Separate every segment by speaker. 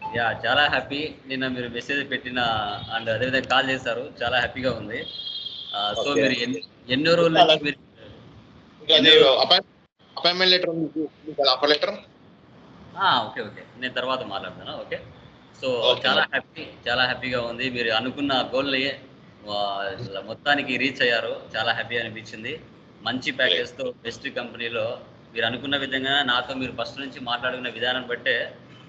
Speaker 1: Yeah చాలా happy నిన్న మీరు మెసేజ్ పెట్టిన అండ్ అదేవిధంగా కాల్ చేశారు. చాలా హ్యాపీగా ఉంది. So
Speaker 2: Okay.
Speaker 1: మీరు ఎన్ని రోజుల నుంచి మీరు
Speaker 2: ఇంకా అది అపాయింట్మెంట్ లెటర్ ఉంది. ఆఫర్ లెటర్
Speaker 1: ఓకే ఓకే నేను తర్వాత మాట్లాడతాను. Okay so. చాలా హ్యాపీ చాలా హ్యాపీగా ఉంది. మీరు అనుకున్న గోల్ని మొత్తానికి రీచ్ అయ్యారు. చాలా హ్యాపీ అనిపించింది. మంచి ప్యాకేజ్తో బెస్ట్ కంపెనీలో మీరు అనుకున్న విధంగా నాతో మీరు ఫస్ట్ నుంచి మాట్లాడుకున్న విధానం బట్టే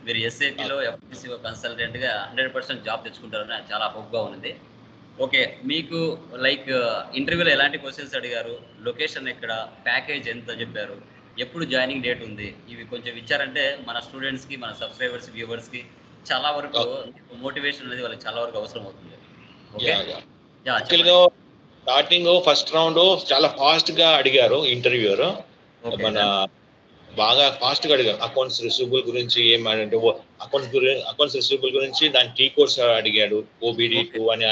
Speaker 1: మీరు ఎస్ఐపిలో ఎఫ్ఎస్సి కన్సల్టెంట్గా హండ్రెడ్ పర్సెంట్ జాబ్ తెచ్చుకుంటారని చాలా hope గా ఉంది ఓకే మీకు లైక్ ఇంటర్వ్యూలో ఎలాంటి క్వశ్చన్స్ అడిగారు? లొకేషన్ ఎక్కడ? ప్యాకేజ్ ఎంత చెప్పారు? ఎప్పుడు జాయినింగ్ డేట్ ఉంది? ఇవి కొంచెం ఇచ్చారంటే మన స్టూడెంట్స్కి మన సబ్స్క్రైబర్స్ వ్యూవర్స్కి చాలా వరకు మోటివేషన్ అనేది వాళ్ళకి చాలా వరకు అవసరం అవుతుంది. ఓకే?
Speaker 2: స్టార్టింగ్ ఫస్ట్ రౌండ్ చాలా ఫాస్ట్గా అడిగారు ఇంటర్వ్యూర్ మన బాగా ఫాస్ట్గా అడిగారు. అకౌంట్స్ రిసీవబుల్ గురించి ఏం అంటే అకౌంట్స్ గురించి అకౌంట్స్ రిసీవబుల్ గురించి దాని టీ కోర్స్ అడిగాడు. ఓబిడి టూ అని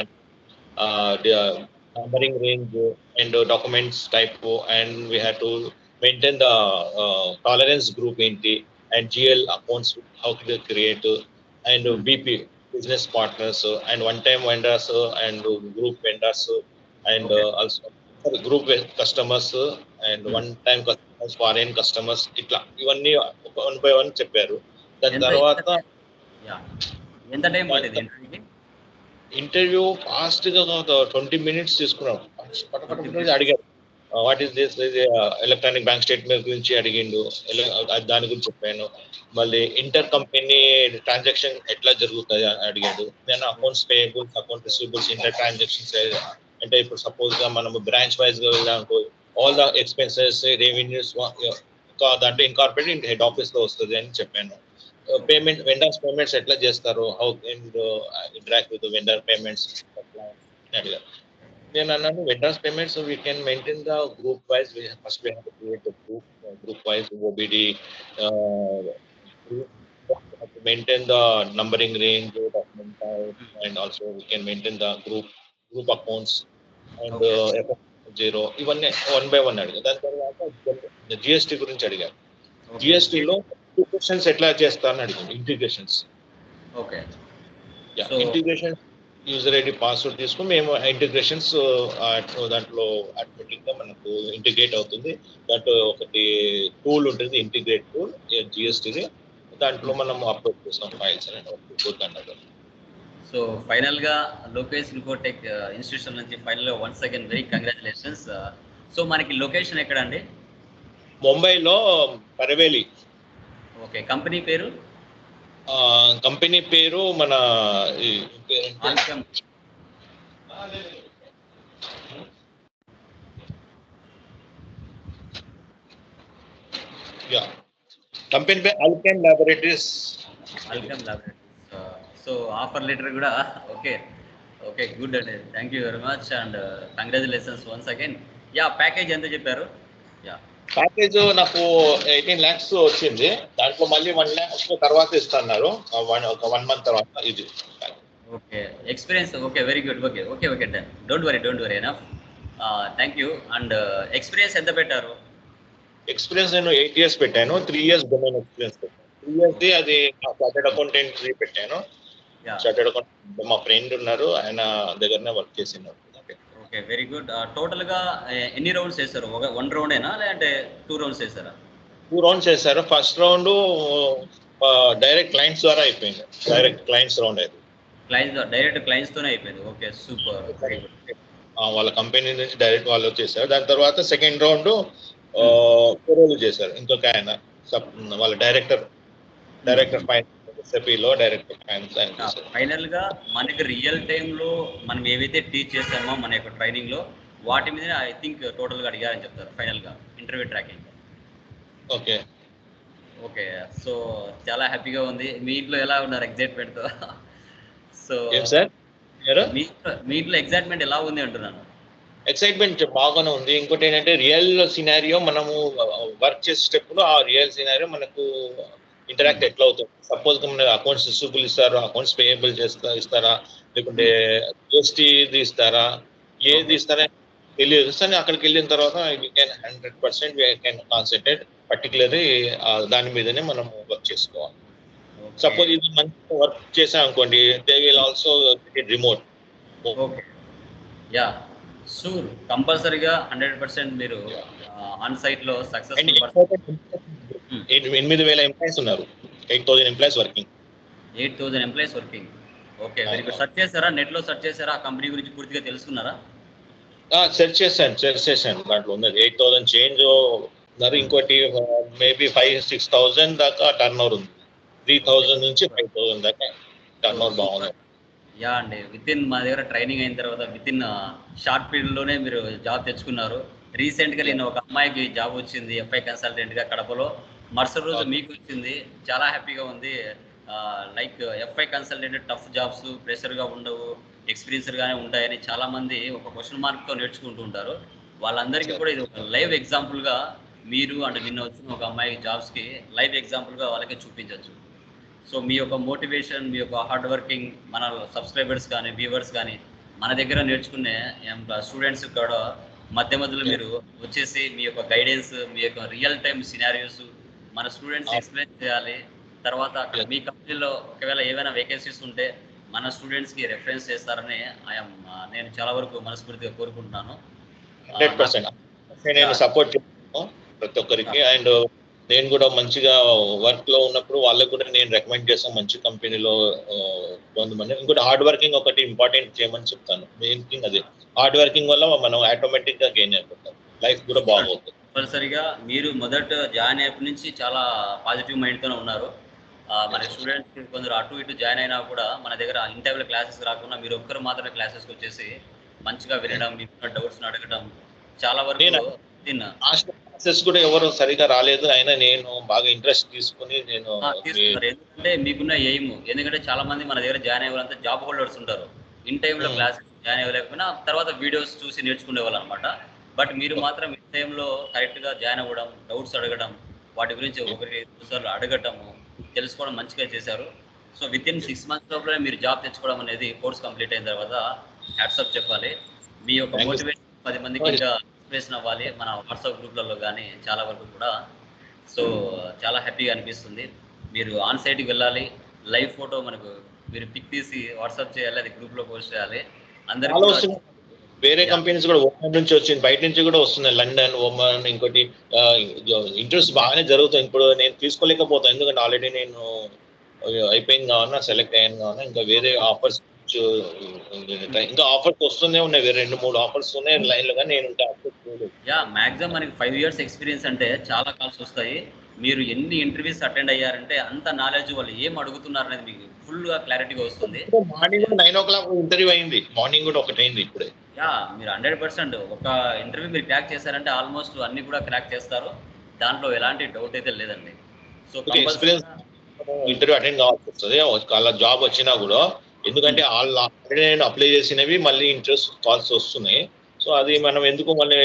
Speaker 2: numbering range and documents type and we have to maintain the tolerance group ఏంటి? And GL accounts how to create and BP business partners and one time vendors and group vendors and. Also group customers and one time customers foreign customers ఇట్లా ఇవన్నీ one by one చెప్పారు. దాని తర్వాత
Speaker 1: ఎంత time
Speaker 2: interview ఫాస్ట్గా twenty minutes తీసుకున్నాం అడిగారు what is this electronic bank statement గురించి అడిగిండు దాని గురించి చెప్పాను మళ్ళీ ఇంటర్ కంపెనీ ట్రాన్సాక్షన్ ఎట్లా జరుగుతుంది అని అడిగాడు నేను accounts payables account receivables inter transactions అంటే ఇప్పుడు సపోజ్గా మనం బ్రాంచ్ వైజ్గా వెళ్ళాము ఆల్ ద ఎక్స్పెన్సెస్ రెవెన్యూస్ దాంట్లో ఇన్కార్పొరేట్ హెడ్ ఆఫీస్లో వస్తుంది అని చెప్పాను పేమెంట్ వెండర్స్ పేమెంట్స్ ఎట్లా చేస్తారు how and interact with vendor payments అడిగారు నేను అన్నాను vendors payments we can maintain the group wise first we have create the group group wise OBD maintain the numbering range document type, and also we can maintain the group group accounts. And uh, zero ఇవన్నీ one by one అడిగారు. దాని తర్వాత GST గురించి అడిగారు. GST లో integrations ఎట్లా చేస్తారని అడిగాను integrations
Speaker 1: okay
Speaker 2: integration user ID password తీసుకుని మేము ఇంటిగ్రేషన్స్ దాంట్లో ఆటోమేటిక్గా మనకు ఇంటిగ్రేట్ అవుతుంది. దాంట్లో ఒకటి టూల్ ఉంటుంది ఇంటిగ్రేట్ టూల్ జిఎస్టీది దాంట్లో మనం అప్లోడ్ చేస్తాం ఫైల్స్ అనేది
Speaker 1: సో ఫైనల్గా లోకేష్ ఇన్ఫోటెక్ ఇన్స్టిట్యూషన్ నుంచి ఫైనల్గా once again very congratulations so మనకి లొకేషన్ ఎక్కడ అండి
Speaker 2: ముంబైలో పరవేలి.
Speaker 1: ఓకే కంపెనీ పేరు?
Speaker 2: కంపెనీ పేరు మన కంపెనీ పేరు Alkem laboratories
Speaker 1: Alkem laboratories so offer letter కూడా ఓకే ఓకే గుడ్ అండి. Thank you very much and congratulations once again ya package ఎంత చెప్పారు? యా
Speaker 2: ప్యాకేజ్ నాకు ఎయిటీన్ ల్యాక్స్ వచ్చింది. దాంట్లో మళ్ళీ వన్ ల్యాక్స్ తర్వాత ఇస్తున్నారు. వన్ ఒక వన్ మంత్ తర్వాత ఇది.
Speaker 1: Okay experience okay very good okay okay okay done don't worry don't worry enough thank you and experience ఎంత పెట్టారు?
Speaker 2: ఎక్స్పీరియన్స్ నేను ఎయిట్ ఇయర్స్ పెట్టాను. త్రీ ఇయర్స్ డొమైన్ ఎక్స్పీరియన్స్ పెట్టాను. త్రీ ఇయర్స్ అది చార్టెడ్ అకౌంటెంట్ పెట్టాను. Chartered accountant మా friend ఉన్నారు ఆయన దగ్గరనే వర్క్ చేసినారు
Speaker 1: ఓకే వెరీ గుడ్ టోటల్గా eh, ఎన్ని రౌండ్స్ ఒక వన్ రౌండేనా లేదంటే టూ రౌండ్స్ వేసారా
Speaker 2: టూ రౌండ్స్ చేశారు ఫస్ట్ రౌండ్ డైరెక్ట్ క్లయింట్స్ ద్వారా అయిపోయింది డైరెక్ట్ క్లయింట్స్ రౌండ్ అయితే
Speaker 1: క్లయింట్స్ డైరెక్ట్ క్లయింట్స్ తోనే అయిపోయింది ఓకే సూపర్ వెరీ గుడ్
Speaker 2: ఆ, వాళ్ళ కంపెనీ నుంచి డైరెక్ట్ వాళ్ళు చేశారు దాని తర్వాత సెకండ్ రౌండ్ కొరోలు చేశారు ఇంకొక ఆయన వాళ్ళ డైరెక్టర్ డైరెక్టర్ ఫైనాన్స్ ఎస్ఎపిలో ఫైనాన్స్ చేశారు.
Speaker 1: ఫైనల్గా మనకి రియల్ టైమ్లో మనం ఏవైతే టీచ్ చేస్తామో మన యొక్క ట్రైనింగ్లో వాటి మీద ఐ థింక్ టోటల్గా అడిగారని చెప్తారు ఫైనల్గా interview tracking
Speaker 2: okay.
Speaker 1: Okay so చాలా హ్యాపీగా ఉంది. మీ ఇంట్లో ఎలా ఉన్నారు ఎగ్జైట్మెంట్తో సో మీ మీ ఇంట్లో ఎగ్జైట్మెంట్ ఎలా ఉంది అంటున్నాను.
Speaker 2: ఎక్సైట్మెంట్ బాగానే ఉంది. ఇంకోటి ఏంటంటే రియల్ సినారియో మనము వర్క్ చేసేటప్పుడు ఆ రియల్ సినారియో మనకు ఇంటరాక్ట్ ఎట్లా అవుతుంది? సపోజ్ మన అకౌంట్స్ రిసీవబుల్ ఇస్తారు? అకౌంట్స్ పేయబుల్ చేస్తా ఇస్తారా? లేకుంటే జిఎస్టీ ఇస్తారా? ఏది ఇస్తారా? తెలియదు. కానీ అక్కడికి వెళ్ళిన తర్వాత we can hundred percent we can concentrate particularly దాని మీదనే మనం వర్క్ చేసుకోవాలి. సపోజ్ ఇది మంచి వర్క్ చేసాం అనుకోండి they will also remote
Speaker 1: okay yeah sure కంపల్సరీగా హండ్రెడ్ పర్సెంట్ మీరు ఆన్ సైట్లో
Speaker 2: అండ్
Speaker 1: సక్సెస్ఫుల్
Speaker 2: ఎనిమిది వేల ఎంప్లాయీస్ ఉన్నారు. Eight thousand employees working
Speaker 1: eight thousand employees working okay very good search చేశారా? నెట్లో సెర్చ్ చేశారా? ఆ కంపెనీ గురించి పూర్తిగా తెలుసుకున్నారా?
Speaker 2: సెర్చ్ చేశాను సెర్చ్ చేశాను. దాంట్లో ఉన్నది. ఎయిట్ థౌసండ్ చేంజ్ ఉన్నారు. ఇంకోటి మేబీ ఫైవ్ సిక్స్ థౌసండ్ దాకా టర్న్ ఓవర్ ఉంది. త్రీ థౌసండ్ నుంచి ఫైవ్ థౌసండ్ దాకా టర్న్ ఓవర్ బాగుంది.
Speaker 1: యా అండి విత్ ఇన్ మా దగ్గర ట్రైనింగ్ అయిన తర్వాత విత్ ఇన్ షార్ట్ పీరియడ్లోనే మీరు జాబ్ తెచ్చుకున్నారు. రీసెంట్గా నేను ఒక అమ్మాయికి జాబ్ వచ్చింది ఎఫ్ఐ కన్సల్టెంట్గా కడపలో. మరుసటి రోజు మీకు వచ్చింది చాలా హ్యాపీగా ఉంది. Like FI consultant tough jobs ప్రెషర్గా ఉండవు ఎక్స్పీరియన్స్డ్ గానే ఉంటాయని చాలా మంది ఒక క్వశ్చన్ మార్క్తో నేర్చుకుంటూ ఉంటారు. వాళ్ళందరికీ కూడా ఇది ఒక లైవ్ ఎగ్జాంపుల్గా మీరు అంటే నిన్న వచ్చిన ఒక అమ్మాయి జాబ్స్కి లైవ్ ఎగ్జాంపుల్గా వాళ్ళకి చూపించవచ్చు సో మీ యొక్క మోటివేషన్ మీ యొక్క హార్డ్ వర్కింగ్ మన సబ్స్క్రైబర్స్ కానీ వ్యూవర్స్ కానీ మన దగ్గర నేర్చుకునే స్టూడెంట్స్ కూడా మధ్య మధ్యలో మీరు వచ్చేసి మీ యొక్క గైడెన్స్ మీ యొక్క రియల్ టైమ్ సినారియోస్ మన స్టూడెంట్స్ ఎక్స్ప్లెయిన్ చేయాలి. తర్వాత అక్కడ మీ కంపెనీలో ఒకవేళ ఏమైనా వేకెన్సీస్ ఉంటే మన స్టూడెంట్స్కి రెఫరెన్స్ చేస్తారని ఐఎమ్ నేను చాలా వరకు మనస్ఫూర్తిగా కోరుకుంటున్నాను.
Speaker 2: హండ్రెడ్ పర్సెంట్ నేను సపోర్ట్ చేస్తాను ప్రతి ఒక్కరికి. అండ్ నేను కూడా మంచిగా వర్క్లో ఉన్నప్పుడు వాళ్ళకి కూడా నేను రికమెండ్ చేస్తాను. మంచి కంపెనీలో పొందమని ఇంకోటి హార్డ్ వర్కింగ్ ఒకటి ఇంపార్టెంట్ చేయమని చెప్తాను. మెయిన్ థింగ్ అదే. హార్డ్ వర్కింగ్ వల్ల మనం ఆటోమేటిక్గా గెయిన్ అయిపోతాం. లైఫ్ కూడా బాగుంటుంది
Speaker 1: కంపల్సరీగా మీరు మొదట జాయిన్ అయినప్పటి నుంచి చాలా పాజిటివ్ మైండ్తోనే ఉన్నారు. మన స్టూడెంట్స్ కొందరు అటు ఇటు జాయిన్ అయినా కూడా మన దగ్గర ఇంటర్వ్యూ క్లాసెస్ రాకుండా మీరు ఒక్కరు మాత్రమే క్లాసెస్కి వచ్చేసి మంచిగా వినడం మీకు డౌట్స్ అడగడం చాలా వరకు
Speaker 2: క్లాసెస్ కూడా ఎవరు సరిగా రాలేదు. అయినా నేను బాగా ఇంట్రెస్ట్ తీసుకుని నేను
Speaker 1: ఎందుకంటే మీకున్న ఎయిమ్ ఎందుకంటే చాలా మంది మన దగ్గర జాయిన్ అయ్యే వాళ్ళంతా జాబ్ హోల్డర్స్ ఉంటారు. ఇన్ టైంలో
Speaker 2: Hmm.
Speaker 1: క్లాసెస్ జాయిన్ అవ్వలేకపోయినా తర్వాత వీడియోస్ చూసి నేర్చుకునే వాళ్ళు అనమాట బట్ మీరు మాత్రం ఇన్ టైంలో కరెక్ట్గా జాయిన్ అవ్వడం డౌట్స్ అడగడం వాటి గురించి ఒకటి రెండు సార్లు అడగటము తెలుసుకోవడం మంచిగా చేశారు. So within six months లోపలే మీరు జాబ్ తెచ్చుకోవడం అనేది కోర్స్ కంప్లీట్ అయిన తర్వాత హ్యాట్సప్ చెప్పాలి. మీ యొక్క. మోటివేషన్ పది మందికి ఇంకా ఇన్స్పిరేషన్ అవ్వాలి. మన వాట్సాప్ గ్రూప్లలో కానీ చాలా వరకు కూడా. సో చాలా హ్యాపీగా అనిపిస్తుంది. మీరు ఆన్ సైట్కి వెళ్ళాలి. లైవ్ ఫోటో మనకు మీరు పిక్ తీసి వాట్సాప్ చేయాలి అది గ్రూప్లో పోస్ట్ చేయాలి. అందరికీ
Speaker 2: వేరే. కంపెనీస్ కూడా ఓమన్ నుంచి వచ్చింది బయట నుంచి కూడా వస్తున్నాయి. లండన్ ఓమన్ ఇంకోటి ఇంట్రెస్ట్ బాగానే జరుగుతుంది ఇప్పుడు నేను తీసుకోలేకపోతాను ఎందుకంటే ఆల్రెడీ నేను అయిపోయింది కావున సెలెక్ట్ అయ్యాను కావున ఇంకా వేరే ఆఫర్స్ ఇంకా ఆఫర్స్ వస్తూనే ఉన్నాయి. వేరే రెండు మూడు ఆఫర్స్ ఉన్నాయి. లైన్లో కానీ నేను.
Speaker 1: యా మాక్సిమం మనకి ఫైవ్ ఇయర్స్ ఎక్స్పీరియన్స్ అంటే చాలా కాల్స్ వస్తాయి. మీరు ఎన్ని ఇంటర్వ్యూస్ అటెండ్ అయ్యారంటే అంత నాలెడ్జ్ వాళ్ళు ఏం అడుగుతున్నారు అనేది మీకు ఫుల్గా క్లారిటీగా వస్తుంది.
Speaker 2: Morning nine o'clock interview అయింది. మార్నింగ్ కూడా ఒకటి అయింది ఇప్పుడే.
Speaker 1: యా మీరు హండ్రెడ్ పర్సెంట్ ఒక ఇంటర్వ్యూ మీరు క్రాక్ చేశారంటే ఆల్మోస్ట్ అన్ని కూడా క్రాక్ చేస్తారు. దాంట్లో ఎలాంటి డౌట్ అయితే లేదండి. సో
Speaker 2: ఎక్స్పీరియన్స్ ఇంటర్వ్యూ అటెండ్ కావాల్సి వస్తుంది అలా జాబ్ వచ్చినా కూడా ఎందుకంటే వాళ్ళు ఆల్రెడీ నేను అప్లై చేసినవి మళ్ళీ ఇంట్రెస్ట్ కాల్స్ వస్తున్నాయి. సో అది మనం ఎందుకు మళ్ళీ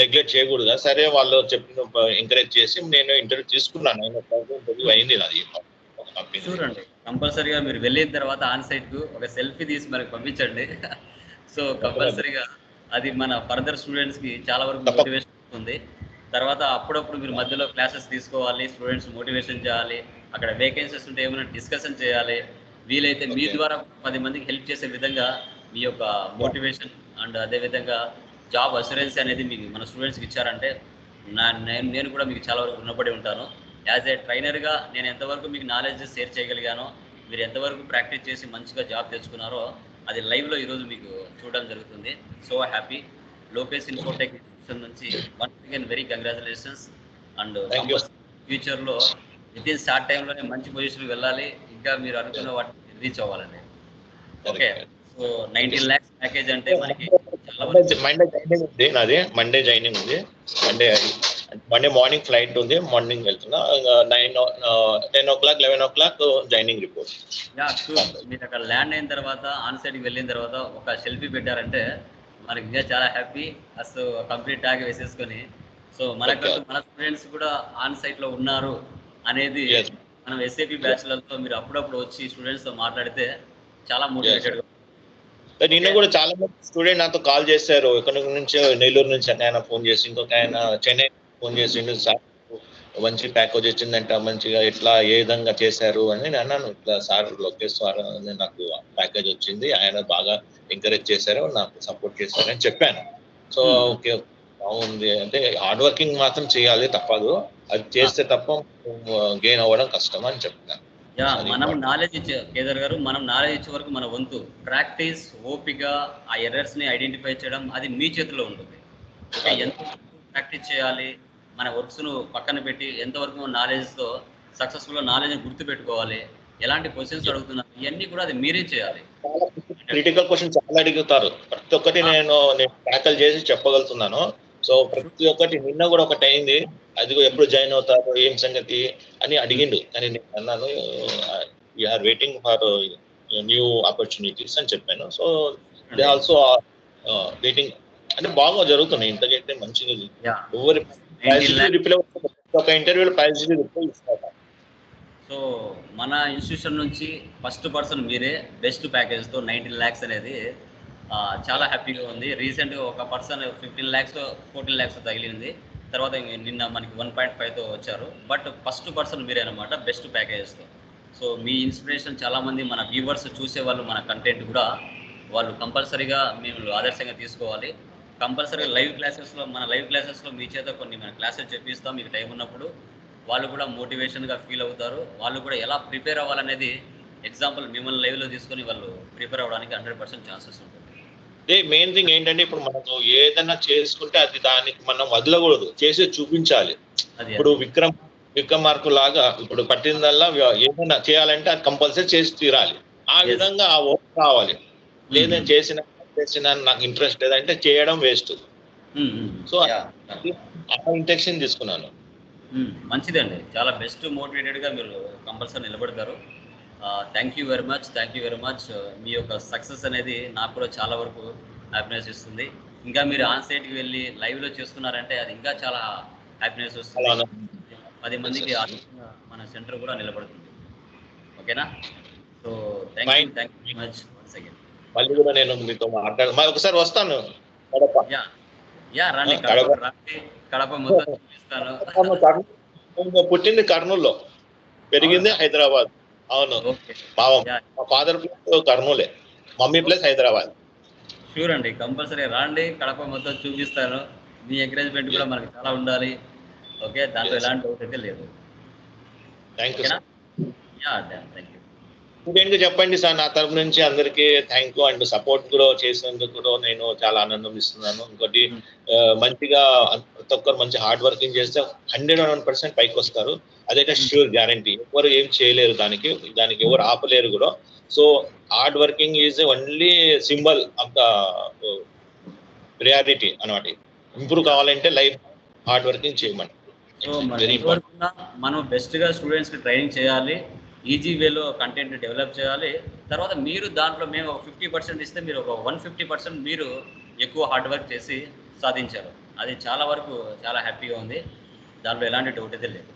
Speaker 2: నెగ్లెక్ట్ చేయకూడదు. సరే వాళ్ళు చెప్పిన ఎంకరేజ్ చేసి నేను ఇంటర్వ్యూ తీసుకున్నాను. ఇంటర్వ్యూ అయింది నాది. కంపెనీ
Speaker 1: చూడండి కంపల్సరీగా మీరు వెళ్ళిన తర్వాత ఆన్ సైట్కు ఒక సెల్ఫీ తీసి మనకి పంపించండి. సో కంపల్సరీగా అది మన ఫర్దర్ స్టూడెంట్స్కి చాలా వరకు. మోటివేషన్ ఉంటుంది తర్వాత అప్పుడప్పుడు మీరు మధ్యలో క్లాసెస్ తీసుకోవాలి స్టూడెంట్స్ మోటివేషన్ చేయాలి అక్కడ వేకెన్సీస్ ఉంటే ఏమైనా డిస్కషన్ చేయాలి వీలైతే మీ. ద్వారా పది మందికి హెల్ప్ చేసే విధంగా మీ యొక్క మోటివేషన్ అండ్ అదే విధంగా జాబ్ అసూరెన్స్ అనేది మీకు మన స్టూడెంట్స్కి ఇచ్చారంటే నా నేను నేను కూడా మీకు చాలా వరకు రుణపడి ఉంటాను యాజ్ ఏ ట్రైనర్గా నేను ఎంతవరకు మీకు నాలెడ్జ్ షేర్ చేయగలిగానో మీరు ఎంతవరకు ప్రాక్టీస్ చేసి మంచిగా జాబ్ తెచ్చుకున్నారో అది లైవ్లో ఈరోజు మీకు చూడడం జరుగుతుంది సో హ్యాపీ లోకేష్ ఇన్ఫోటెక్ నుంచి once again very congratulations and. ఫ్యూచర్లో విత్ ఇన్ షార్ట్ టైంలోనే మంచి పొజిషన్ వెళ్ళాలి ఇంకా మీరు అనుకున్న వాటిని రీచ్ అవ్వాలండి okay so nineteen lakhs package అంటే మనకి
Speaker 2: మండే జాయినింగ్ ఉంది మండే జాయినింగ్ ఉంది మండే మండే మార్నింగ్ ఫ్లైట్ ఉంది మార్నింగ్ వెళ్తున్నా. Nine ten o'clock eleven o'clock joining report
Speaker 1: మీరు అక్కడ ల్యాండ్ అయిన తర్వాత ఆన్ సైడ్కి వెళ్ళిన తర్వాత ఒక సెల్ఫీ పెట్టారంటే మనకి ఇంకా చాలా హ్యాపీ అసలు కంప్లీట్ ట్యాగ్ వేసేసుకొని. సో మనకంటూ మన స్టూడెంట్స్ కూడా ఆన్ సైట్లో ఉన్నారు అనేది. మనం ఎస్ఏపి బ్యాచ్లతో మీరు అప్పుడప్పుడు వచ్చి స్టూడెంట్స్తో మాట్లాడితే చాలా మోటివేటెడ్
Speaker 2: నిన్న కూడా చాలా మంది స్టూడెంట్ నాతో కాల్ చేశారు. ఎక్కడి నుంచి నెల్లూరు నుంచి ఒక ఆయన ఫోన్ చేసి ఇంకొక ఆయన చెన్నై ఫోన్ చేసిండు సార్ మంచి ప్యాకేజ్ వచ్చిందంట మంచిగా ఇట్లా ఏ విధంగా చేశారు? అని నేను అన్నాను. ఇట్లా సార్ లోకేష్ సార్ అని నాకు ప్యాకేజ్ వచ్చింది. ఆయన బాగా ఎంకరేజ్ చేశారు నాకు సపోర్ట్ చేశారు అని చెప్పాను. So
Speaker 1: Hmm.
Speaker 2: ఓకే బాగుంది. అంటే హార్డ్ వర్కింగ్ మాత్రం చేయాలి తప్పదు. అది చేస్తే తప్ప గెయిన్ అవ్వడం కష్టం అని చెప్తాను
Speaker 1: యా మనం. నాలెడ్జ్ ఇచ్చే కేదార్ గారు మనం నాలెడ్జ్ ఇచ్చే వరకు మన వంతు. ప్రాక్టీస్ ఓపిక ఆ ఎర్రర్స్ని ఐడెంటిఫై చేయడం అది మీ చేతిలో ఉంటుంది. ఎంత ప్రాక్టీస్ చేయాలి? మన వర్క్స్ను పక్కన పెట్టి ఎంతవరకు నాలెడ్జ్తో సక్సెస్ఫుల్గా నాలెడ్జ్ గుర్తు పెట్టుకోవాలి ఎలాంటి క్వశ్చన్స్ అడుగుతున్నారు ఇవన్నీ కూడా అది మీరే చేయాలి.
Speaker 2: క్రిటికల్ క్వశ్చన్ చాలా అడుగుతారు. ప్రతి ఒక్కటి నేను నేను ట్యాకల్ చేసి చెప్పగలుగుతున్నాను. సో ప్రతి ఒక్కటి నిన్న కూడా ఒకటి అయింది. అది ఎప్పుడు జాయిన్ అవుతారు ఏం సంగతి అని అడిగిండు. కానీ నేను అన్నాను are waiting for new opportunities అని చెప్పాను. సో దే ఆల్సో వెయిటింగ్ అంటే బాగా జరుగుతున్నాయి. ఇంతకంటే మంచిగా ఎవరి
Speaker 1: 90 lakh
Speaker 2: రిప్లై ఒక ఇంటర్వ్యూలో పాజిటివ్ రిప్లై ఇస్తారు
Speaker 1: సో మన ఇన్స్టిట్యూషన్ నుంచి ఫస్ట్ పర్సన్ మీరే బెస్ట్ ప్యాకేజ్తో నైన్టీన్ ల్యాక్స్ అనేది చాలా హ్యాపీగా ఉంది. రీసెంట్గా ఒక person fifteen lakhs fourteen lakhs తగిలింది. తర్వాత నిన్న మనకి వన్ పాయింట్ ఫైవ్తో వచ్చారు. బట్ ఫస్ట్ పర్సన్ మీరే అనమాట బెస్ట్ ప్యాకేజెస్తో సో మీ ఇన్స్పిరేషన్ చాలామంది మన వ్యూవర్స్ చూసే వాళ్ళు మన కంటెంట్ కూడా వాళ్ళు కంపల్సరీగా మేము ఆదర్శంగా తీసుకోవాలి. కంపల్సరీగా లైవ్ క్లాసెస్లో మన లైవ్ క్లాసెస్లో మీ చేత కొన్ని మన క్లాసెస్ చెప్పిస్తాం మీకు టైం ఉన్నప్పుడు. వాళ్ళు కూడా మోటివేషన్గా ఫీల్ అవుతారు. వాళ్ళు కూడా ఎలా ప్రిపేర్ అవ్వాలనేది ఎగ్జాంపుల్ మిమ్మల్ని లైవ్లో తీసుకొని వాళ్ళు ప్రిపేర్ అవ్వడానికి హండ్రెడ్ పర్సెంట్ ఛాన్సెస్ ఉంటుంది.
Speaker 2: అదే మెయిన్ థింగ్ ఏంటంటే ఇప్పుడు మనకు ఏదైనా చేసుకుంటే అది దానికి మనం వదలకూడదు. చేసి చూపించాలి.
Speaker 1: అది
Speaker 2: ఇప్పుడు విక్రమ్ విక్రమార్కు లాగా ఇప్పుడు పట్టిందల్లా ఏమైనా చేయాలంటే అది కంపల్సరీ చేసి తీరాలి. ఆ. విధంగా ఆ ఓట్ కావాలి లేదని చేసిన చేసిన నాకు ఇంట్రెస్ట్ లేదంటే చేయడం వేస్ట్
Speaker 1: Yeah.
Speaker 2: ఆ ఇంటెక్షన్ తీసుకున్నాను.
Speaker 1: మంచిదండి. చాలా బెస్ట్ మోటివేటెడ్గా మీరు కంపల్సరీ నిలబడతారు. Thank you very much thank you very much మీ యొక్క సక్సెస్ అనేది నాకు కూడా చాలా వరకు హ్యాపీనెస్ ఇస్తుంది. ఇంకా మీరు ఆన్ సైట్కి వెళ్ళి లైవ్లో చేస్తున్నారంటే అది ఇంకా చాలా హ్యాపీనెస్ వస్తుంది. పది మందికి మన సెంటర్ కూడా నిలబడుతుంది. ఓకేనా? So thank you. Thank you much
Speaker 2: మళ్ళీ కూడా నేను మీతో మాట్లాడ మరి ఒకసారి వస్తాను. కడప. పుట్టింది కర్నూలులో. పెరిగింది హైదరాబాద్. అవును. మా father place కర్నూలే. Mummy place Hyderabad.
Speaker 1: Sure అండి కంపల్సరీ రాండి కడప మొత్తం చూపిస్తాను మీ ఎంకరేజ్మెంట్ కూడా మనకి చాలా ఉండాలి. ఓకే దాంట్లో. ఎలాంటి డౌట్ అయితే లేదు.
Speaker 2: Thank you
Speaker 1: yeah thank you
Speaker 2: గా చెప్పండి సార్ నా తరపు నుంచి అందరికీ థ్యాంక్ యూ అండ్ సపోర్ట్ కూడా చేసినందుకు కూడా నేను చాలా ఆనందం ఇస్తున్నాను. ఇంకోటి మంచిగా ప్రతి ఒక్కరు మంచి హార్డ్ వర్కింగ్ చేస్తే హండ్రెడ్ వన్ పర్సెంట్ పైకి వస్తారు. అదైతే. ష్యూర్ గ్యారంటీ ఎవరు ఏం చేయలేరు దానికి దానికి ఎవరు ఆపలేరు కూడా. So hard working is only symbol of the priority అనమాట ఇంప్రూవ్ కావాలంటే లైఫ్ హార్డ్ వర్కింగ్ చేయమని.
Speaker 1: మనం ఉన్నా మనం బెస్ట్గా స్టూడెంట్స్కి ట్రైనింగ్ చేయాలి. ఈజీ వేలో కంటెంట్ డెవలప్ చేయాలి. తర్వాత మీరు దాంట్లో మేము ఒక ఫిఫ్టీ పర్సెంట్ ఇస్తే మీరు ఒక వన్ ఫిఫ్టీ పర్సెంట్ మీరు ఎక్కువ హార్డ్ వర్క్ చేసి సాధించారు. అది చాలా వరకు చాలా హ్యాపీగా ఉంది. దాంట్లో ఎలాంటి డౌట్ అయితే లేదు.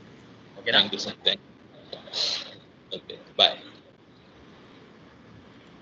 Speaker 1: ఓకేనా?
Speaker 2: Thank you sir. Thank okay. Bye.